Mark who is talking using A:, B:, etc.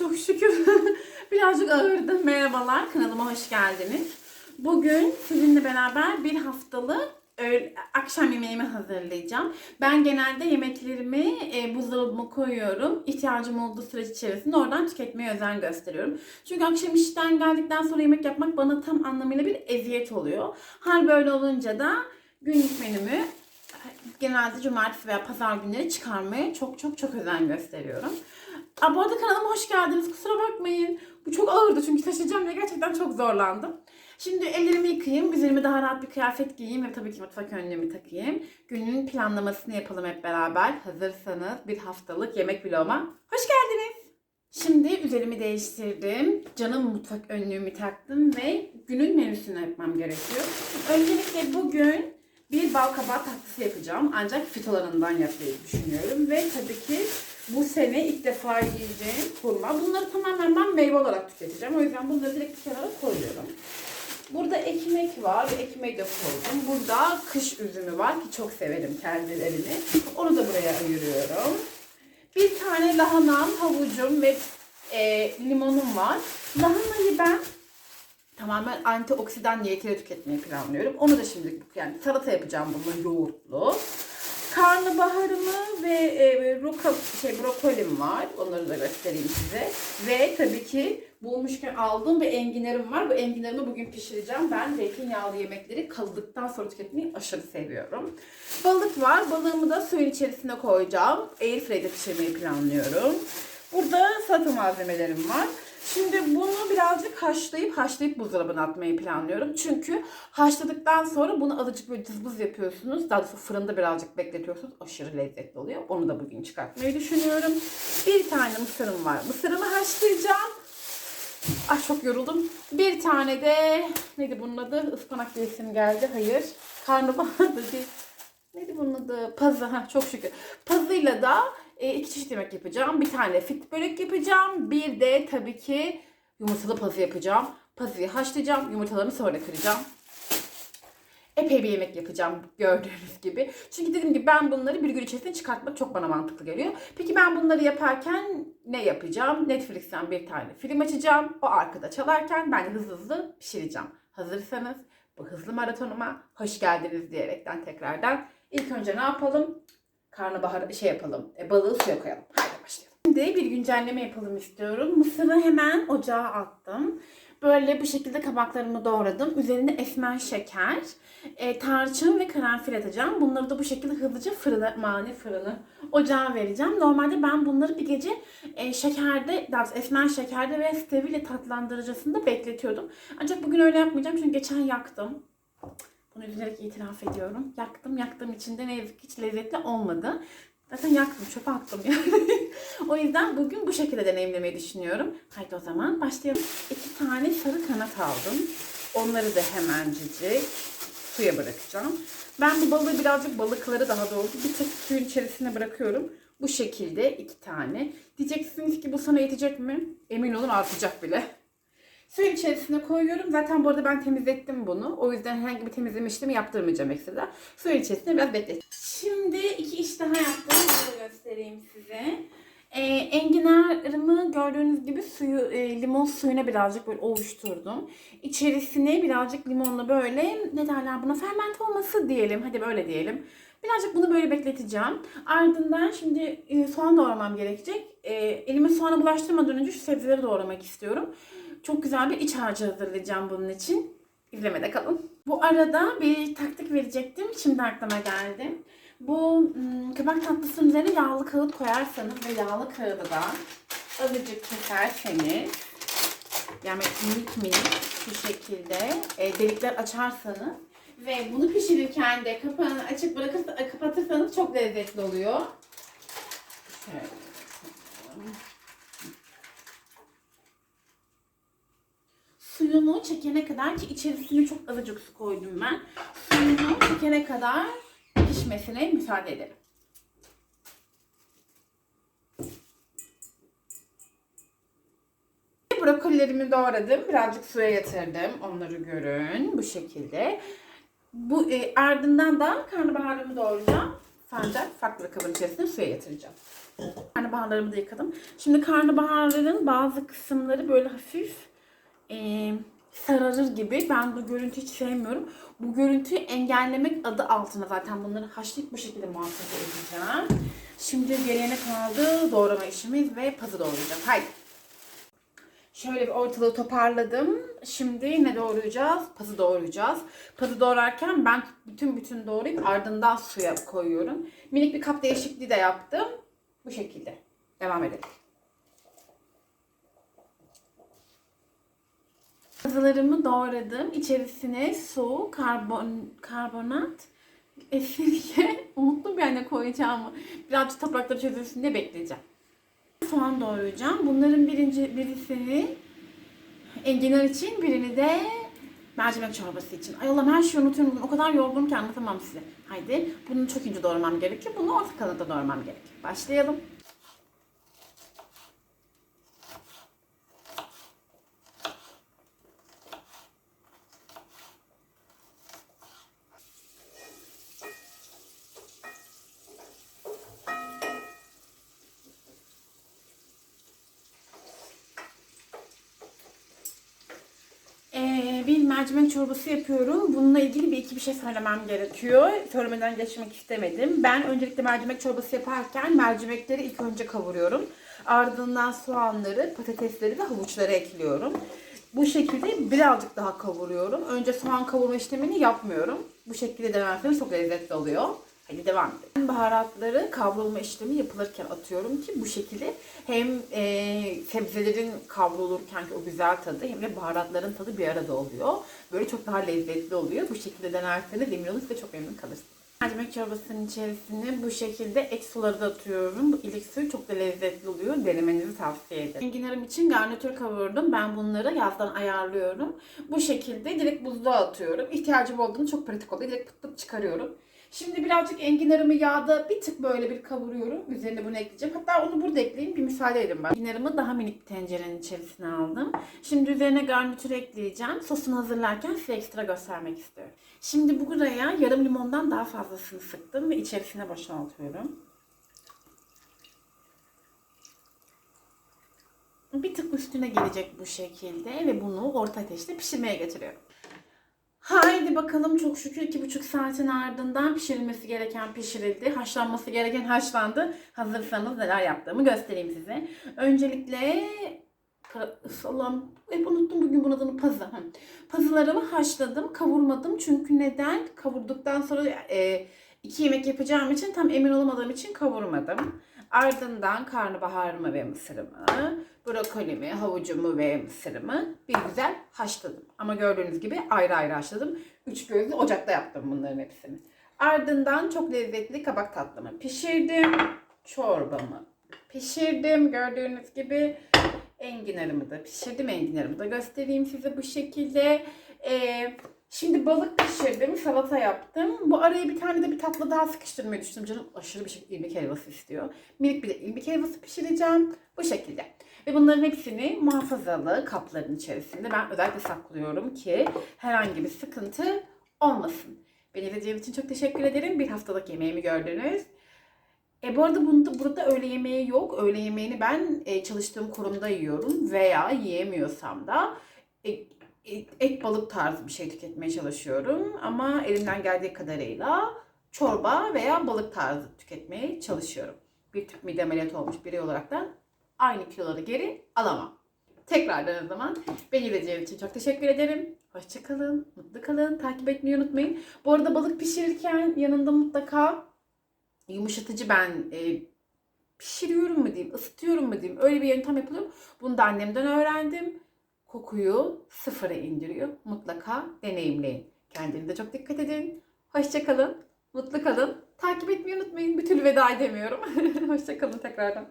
A: çok şükür. Birazcık ağırdı. Merhabalar, kanalıma hoş geldiniz. Bugün sizinle beraber bir haftalık akşam yemeğimi hazırlayacağım. Ben genelde yemeklerimi e, buzdolabıma koyuyorum. İhtiyacım olduğu süreç içerisinde oradan tüketmeye özen gösteriyorum. Çünkü akşam işten geldikten sonra yemek yapmak bana tam anlamıyla bir eziyet oluyor. Hal böyle olunca da günlük menümü genelde cumartesi veya pazar günleri çıkarmaya çok çok çok özen gösteriyorum. Aa, bu arada kanalıma hoş geldiniz. Kusura bakmayın. Bu çok ağırdı çünkü taşıyacağım diye gerçekten çok zorlandım. Şimdi ellerimi yıkayayım, üzerime daha rahat bir kıyafet giyeyim ve tabii ki mutfak önlüğümü takayım. Günün planlamasını yapalım hep beraber. Hazırsanız bir haftalık yemek vloguma hoş geldiniz. Şimdi üzerimi değiştirdim. Canım mutfak önlüğümü taktım ve günün menüsünü yapmam gerekiyor. Öncelikle bugün bir bal kabağı tatlısı yapacağım. Ancak fitolarından yapmayı düşünüyorum. Ve tabii ki bu sene ilk defa yiyeceğim hurma. Bunları tamamen ben meyve olarak tüketeceğim. O yüzden bunları direkt kenara koyuyorum. Burada ekmek var. Ekmeği de koydum. Burada kış üzümü var ki çok severim kendilerini. Onu da buraya ayırıyorum. Bir tane lahanam, havucum ve e, limonum var. Lahanayı ben tamamen antioksidan niyetiyle tüketmeyi planlıyorum. Onu da şimdi yani salata yapacağım bunun yoğurtlu. Karnabaharımı ve e, roka, şey brokolim var. Onları da göstereyim size. Ve tabii ki bulmuşken aldığım bir enginarım var. Bu enginarımı bugün pişireceğim. Ben zeytinyağlı yemekleri kalıdıktan sonra tüketmeyi aşırı seviyorum. Balık var. Balığımı da suyun içerisine koyacağım. Airfryer'de pişirmeyi planlıyorum. Burada salata malzemelerim var. Şimdi bunu birazcık haşlayıp haşlayıp buzdolabına atmayı planlıyorum. Çünkü haşladıktan sonra bunu azıcık böyle cızbız yapıyorsunuz. Daha doğrusu fırında birazcık bekletiyorsunuz. Aşırı lezzetli oluyor. Onu da bugün çıkartmayı düşünüyorum. Bir tane mısırım var. Mısırımı haşlayacağım. Ay çok yoruldum. Bir tane de neydi bunun adı? Ispanak diyesim geldi. Hayır. Karnabahar da değil. Neydi bunun adı? Pazı. Ha, çok şükür. Pazıyla da e, iki çeşit yemek yapacağım. Bir tane fit börek yapacağım. Bir de tabii ki yumurtalı pazı yapacağım. Pazıyı haşlayacağım. Yumurtalarını sonra kıracağım. Epey bir yemek yapacağım gördüğünüz gibi. Çünkü dediğim gibi ben bunları bir gün içerisinde çıkartmak çok bana mantıklı geliyor. Peki ben bunları yaparken ne yapacağım? Netflix'ten bir tane film açacağım. O arkada çalarken ben hızlı hızlı pişireceğim. Hazırsanız bu hızlı maratonuma hoş geldiniz diyerekten tekrardan. İlk önce ne yapalım? Karnabahar şey yapalım. E, balığı suya koyalım. Haydi başlayalım. Şimdi bir güncelleme yapalım istiyorum. Mısırı hemen ocağa attım. Böyle bu şekilde kabaklarımı doğradım. Üzerine esmer şeker, e, tarçın ve karanfil atacağım. Bunları da bu şekilde hızlıca fırına, mani fırını ocağa vereceğim. Normalde ben bunları bir gece e, şekerde, daha esmer şekerde ve stevia tatlandırıcısında bekletiyordum. Ancak bugün öyle yapmayacağım çünkü geçen yaktım. Bunu üzülerek itiraf ediyorum. Yaktım. Yaktığım için de ne yazık hiç lezzetli olmadı. Zaten yaktım. Çöpe attım yani. o yüzden bugün bu şekilde deneyimlemeyi düşünüyorum. Haydi o zaman başlayalım. İki tane sarı kanat aldım. Onları da hemencik suya bırakacağım. Ben bu balığı birazcık balıkları daha doğrusu bir tek suyun içerisine bırakıyorum. Bu şekilde iki tane. Diyeceksiniz ki bu sana yetecek mi? Emin olun artacak bile. Suyun içerisine koyuyorum. Zaten bu arada ben temizlettim bunu. O yüzden herhangi bir temizleme işlemi yaptırmayacağım ekstra. Suyun içerisine biraz bekleteceğim. Şimdi iki iş daha yaptım. Bunu göstereyim size. Ee, enginarımı gördüğünüz gibi suyu e, limon suyuna birazcık böyle ovuşturdum. İçerisine birazcık limonla böyle ne derler buna ferment olması diyelim. Hadi böyle diyelim. Birazcık bunu böyle bekleteceğim. Ardından şimdi e, soğan doğramam gerekecek. E, elime soğanı bulaştırmadan önce şu sebzeleri doğramak istiyorum. Çok güzel bir iç harcı hazırlayacağım bunun için. İzlemede kalın. Bu arada bir taktik verecektim. Şimdi aklıma geldi. Bu ım, kabak tatlısının üzerine yağlı kağıt koyarsanız ve yağlı kağıdı da azıcık keserseniz yani minik minik şu şekilde e, delikler açarsanız ve bunu pişirirken de kapağını açık bırakırsa, kapatırsanız çok lezzetli oluyor. Şöyle. Suyunu çekene kadar ki içerisine çok azıcık su koydum ben. Suyunu çekene kadar pişmesine müsaade edelim. Brokolilerimi doğradım. Birazcık suya yatırdım. Onları görün. Bu şekilde. Bu e, ardından da karnabaharımı doğrayacağım. Sancak farklı kabın içerisine suya yatıracağım. Karnabaharlarımı da yıkadım. Şimdi karnabaharların bazı kısımları böyle hafif e, sararır gibi. Ben bu görüntüyü hiç sevmiyorum. Bu görüntüyü engellemek adı altına zaten bunları haşlayıp bu şekilde muhafaza edeceğim. Şimdi geriye ne kaldı? Doğrama işimiz ve pazı doğrayacağım. Haydi. Şöyle bir ortalığı toparladım. Şimdi ne doğrayacağız? Pazı doğrayacağız. Pazı doğrarken ben bütün bütün doğrayıp ardından suya koyuyorum. Minik bir kap değişikliği de yaptım. Bu şekilde. Devam edelim. Pazılarımı doğradım. İçerisine su, karbon, karbonat, esirge. Unuttum bir ne koyacağımı. Birazcık toprakları çözülsün diye bekleyeceğim. Soğan doğrayacağım. Bunların birinci birisini enginar için, birini de mercimek çorbası için. Ay Allah'ım her şeyi unutuyorum. O kadar yorgunum ki anlatamam size. Haydi bunu çok ince doğramam gerekiyor. Bunu orta kalınlıkta doğramam gerekiyor. Başlayalım. Ee, bir mercimek çorbası yapıyorum. Bununla ilgili bir iki bir şey söylemem gerekiyor. Söylemeden geçmek istemedim. Ben öncelikle mercimek çorbası yaparken mercimekleri ilk önce kavuruyorum. Ardından soğanları, patatesleri ve havuçları ekliyorum. Bu şekilde birazcık daha kavuruyorum. Önce soğan kavurma işlemini yapmıyorum. Bu şekilde denerseniz çok lezzetli oluyor. Hadi devam edelim. Baharatları kavrulma işlemi yapılırken atıyorum ki bu şekilde hem e, sebzelerin kavrulurken ki o güzel tadı hem de baharatların tadı bir arada oluyor. Böyle çok daha lezzetli oluyor. Bu şekilde denerseniz emin olun size çok memnun kalırsınız. Mercimek çorbasının içerisine bu şekilde ek suları da atıyorum. Bu ilik suyu çok da lezzetli oluyor. Denemenizi tavsiye ederim. Enginarım için garnitür kavurdum. Ben bunları yazdan ayarlıyorum. Bu şekilde direkt buzluğa atıyorum. İhtiyacım olduğunu çok pratik oluyor. Direkt pıt pıt çıkarıyorum. Şimdi birazcık enginarımı yağda bir tık böyle bir kavuruyorum. Üzerine bunu ekleyeceğim. Hatta onu burada ekleyeyim. Bir müsaade edin ben. Enginarımı daha minik bir tencerenin içerisine aldım. Şimdi üzerine garnitür ekleyeceğim. Sosunu hazırlarken size ekstra göstermek istiyorum. Şimdi buraya yarım limondan daha fazlasını sıktım ve içerisine boşaltıyorum. Bir tık üstüne gelecek bu şekilde ve bunu orta ateşte pişirmeye getiriyorum. Haydi bakalım çok şükür iki buçuk saatin ardından pişirilmesi gereken pişirildi. Haşlanması gereken haşlandı. Hazırsanız neler yaptığımı göstereyim size. Öncelikle Allah'ım hep unuttum bugün bunun adını pazı. Pazılarımı haşladım, kavurmadım. Çünkü neden? Kavurduktan sonra e, iki yemek yapacağım için tam emin olamadığım için kavurmadım. Ardından karnabaharımı ve mısırımı, brokolimi, havucumu ve mısırımı bir güzel haşladım. Ama gördüğünüz gibi ayrı ayrı haşladım. Üç gözlü ocakta yaptım bunların hepsini. Ardından çok lezzetli kabak tatlımı pişirdim. Çorbamı pişirdim. Gördüğünüz gibi enginarımı da pişirdim. Enginarımı da göstereyim size bu şekilde. Ee, şimdi balık pişirdim. Salata yaptım. Bu araya bir tane de bir tatlı daha sıkıştırmayı düşündüm. Canım aşırı bir şekilde irmik helvası istiyor. Minik bir de irmik helvası pişireceğim. Bu şekilde. Ve bunların hepsini muhafazalı kapların içerisinde ben özellikle saklıyorum ki herhangi bir sıkıntı olmasın. Beni izlediğiniz için çok teşekkür ederim. Bir haftalık yemeğimi gördünüz. E bu arada bunda, burada öğle yemeği yok. Öğle yemeğini ben e, çalıştığım kurumda yiyorum veya yiyemiyorsam da e, et balık tarzı bir şey tüketmeye çalışıyorum. Ama elimden geldiği kadarıyla çorba veya balık tarzı tüketmeye çalışıyorum. Bir tüp mide ameliyatı olmuş biri olarak da aynı kiloları geri alamam. Tekrardan o zaman beni izlediğiniz için çok teşekkür ederim. Hoşçakalın, mutlu kalın, takip etmeyi unutmayın. Bu arada balık pişirirken yanında mutlaka yumuşatıcı ben e, pişiriyorum mu diyeyim, ısıtıyorum mu diyeyim. Öyle bir yöntem yapılıyor. Bunu da annemden öğrendim. Kokuyu sıfıra indiriyor. Mutlaka deneyimleyin. Kendinize çok dikkat edin. Hoşçakalın, mutlu kalın. Takip etmeyi unutmayın. Bir türlü veda edemiyorum. Hoşçakalın tekrardan.